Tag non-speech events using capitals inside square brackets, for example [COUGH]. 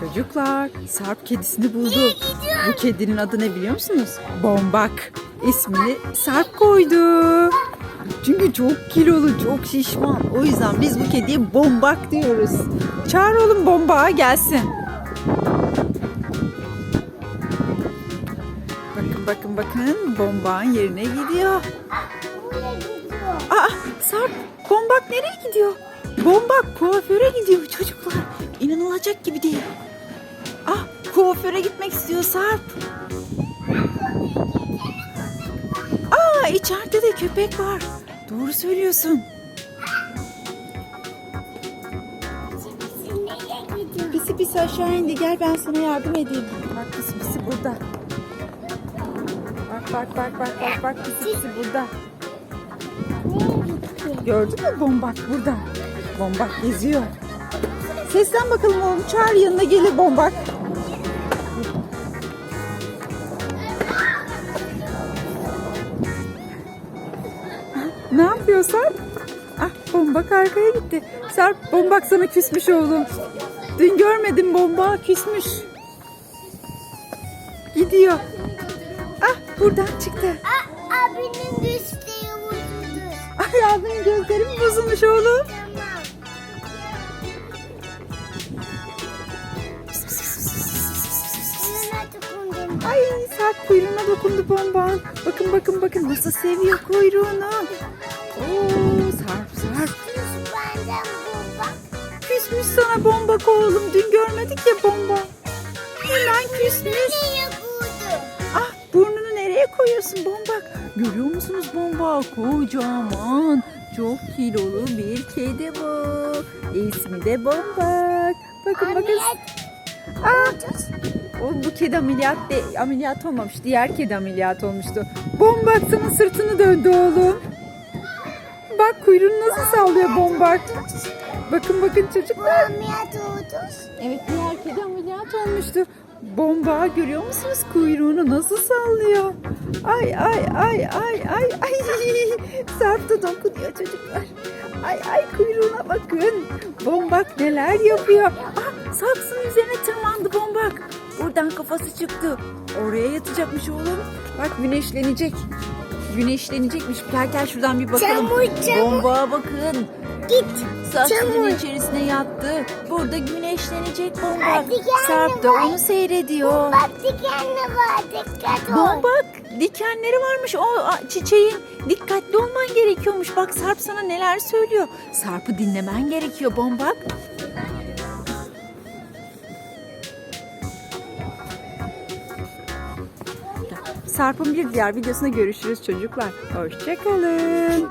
Çocuklar, Sarp kedisini buldu. Bu kedinin adı ne biliyor musunuz? Bombak. İsmini Sarp koydu. Çünkü çok kilolu, çok şişman. O yüzden biz bu kediye bombak diyoruz. Çağır oğlum bombağa gelsin. Bakın bakın bakın bombağın yerine gidiyor. Aa Sarp bombak nereye gidiyor? Bombak kuaföre gidiyor çocuklar. İnanılacak gibi değil. Ah kuaföre gitmek istiyor Sarp. Aa içeride de köpek var. Doğru söylüyorsun. Pisi pisi aşağı indi. Gel ben sana yardım edeyim. Bak pisi pisi burada. Bak bak bak bak bak bak pisi pisi burada. Gördün mü bombak burada. Bombak geziyor. Seslen bakalım oğlum. Çağır yanına gelir bombak. Ne yapıyor Sarp? Ah bombak arkaya gitti. Sarp bombak sana küsmüş oğlum. Dün görmedim bomba küsmüş. Gidiyor. Ah buradan çıktı. Abinin düştüğü vurdu. Ay abinin gözleri mi bozulmuş oğlum? Ay Sarp kuyruğuna dokundu bomba. Bakın bakın bakın nasıl seviyor kuyruğunu. Oo Sarp Sarp. Küsmüş sana bomba oğlum. Dün görmedik ya bomba. Hemen küsmüş. Ah burnunu nereye koyuyorsun bombak? Görüyor musunuz bomba? Kocaman. Çok kilolu bir kedi bu. İsmi de bombak. Bakın bakın. Aa, o bu kedi ameliyat de, ameliyat olmamış. Diğer kedi ameliyat olmuştu. Bombak sana sırtını döndü oğlum. Bak kuyruğunu nasıl sallıyor bombak. Bakın bakın çocuklar. ameliyat oldu. Evet diğer kedi ameliyat olmuştu. Bomba görüyor musunuz kuyruğunu nasıl sallıyor? Ay ay ay ay ay ay. [LAUGHS] Sarp da dokunuyor çocuklar. Ay ay kuyruğuna bakın. Bombak neler yapıyor. Ah saksının üzerine tırmandı bombak. Buradan kafası çıktı. Oraya yatacakmış oğlum. Bak güneşlenecek. Güneşlenecekmiş. Gel şuradan bir bakalım. Çamur, çamur. Bombağa bakın. Git. Saksının içerisine yattı. Burada güneşlenecek bombak. Sarp da onu seyrediyor. Bak dikenli var. Dikkat ol. Bombak dikenleri varmış o çiçeğin. Dikkatli olman gerekiyormuş. Bak Sarp sana neler söylüyor. Sarp'ı dinlemen gerekiyor bombak. Sarp'ın bir diğer videosunda görüşürüz çocuklar. Hoşçakalın.